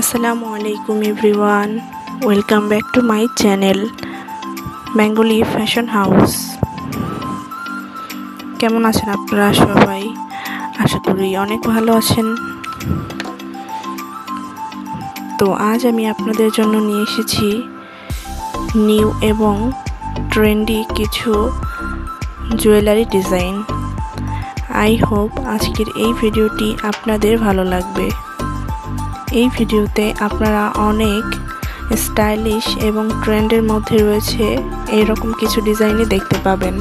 আসসালামু আলাইকুম everyone. Welcome back to my channel Bengali fashion house. কেমন আছেন আপনারা সবাই? আশা করি অনেক ভালো আছেন। তো আজ আমি আপনাদের জন্য নিয়ে এসেছি নিউ এবং ট্রেন্ডি কিছু জুয়েলারি ডিজাইন। আই হোপ আজকের এই ভিডিওটি আপনাদের ভালো লাগবে। এই ভিডিওতে আপনারা অনেক স্টাইলিশ এবং ট্রেন্ডের মধ্যে রয়েছে এরকম কিছু ডিজাইনই দেখতে পাবেন,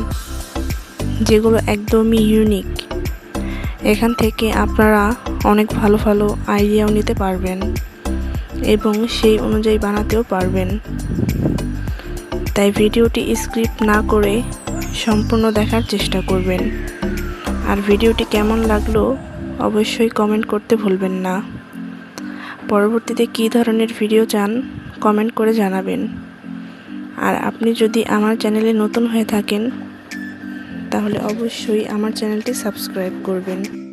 যেগুলো একদমই ইউনিক এখান থেকে আপনারা অনেক ভালো ভালো আইডিয়াও নিতে পারবেন এবং সেই অনুযায়ী বানাতেও পারবেন। তাই ভিডিওটি স্ক্রিপ্ট না করে সম্পূর্ণ দেখার চেষ্টা করবেন। আর ভিডিওটি কেমন লাগল অবশ্যই কমেন্ট করতে ভুলবেন না। পরবর্তীতে কী ধরনের ভিডিও চান, কমেন্ট করে জানাবেন। আর আপনি যদি আমার চ্যানেলে নতুন হয়ে থাকেন, তাহলে অবশ্যই আমার চ্যানেলটি সাবস্ক্রাইব করবেন।